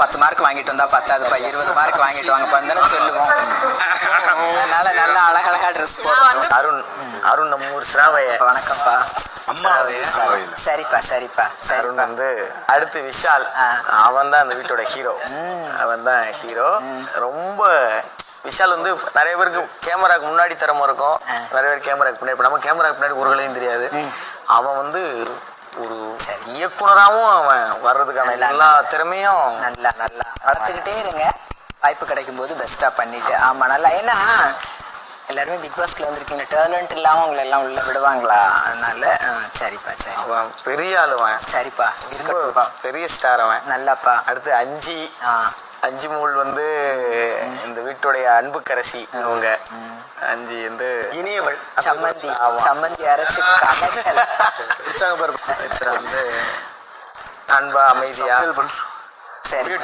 பத்து மார்க் வாங்கிட்டு வந்தா பத்தாதுப்பா. இருபது மார்க் வாங்கிட்டு வாங்கப்பா தானே சொல்லுவோம். அதனால நல்லா அழகழகா ட்ரெஸ் அருண் அருண் நம்ம ஊர் சிராவைய வணக்கம்ப்பா அம்மா. சரிப்பா சரிப்பா அருண் வந்து அடுத்து விஷால். அவன் தான் அந்த வீட்டோட ஹீரோ அவன் தான் ஹீரோ ரொம்ப விஷால் வந்து நிறைய பேருக்கு கேமராக்கு முன்னாடி திறமை இருக்கும். நிறைய பேர் கேமராக்கு பின்னாடி. நம்ம கேமராக்கு பின்னாடி ஒரு கலையும் தெரியாது. அவன் வந்து ஒரு இயக்குனராகவும் அவன் வர்றதுக்கான. எல்லா திறமையும் நல்லா நல்லா. வளர்த்துக்கிட்டே இருங்க. வாய்ப்பு கிடைக்கும் போது பெஸ்ட்டாக பண்ணிட்டு. ஆமாம் நல்லா. ஏன்னா எல்லாருமே பிக் பாஸ்ல வந்திருக்கீங்க. டேலண்ட் இல்லாமல் உங்களை எல்லாம் உள்ள விடுவாங்களா? அதனால சரிப்பா சரி. அவன் பெரிய ஆளுவன் சரிப்பா. இருக்கட்டும்ப்பா. பெரிய ஸ்டார் அவன். நல்லாப்பா. அடுத்து அஞ்சி. அஞ்சு மூல் வந்து இந்த வீட்டுடைய அன்புக்கரசி அவங்க அஞ்சு வந்து இனியவள். சம்மந்தி. சம்மந்தி அரைச்சு. வந்து அன்பா அமைதியா? சரி.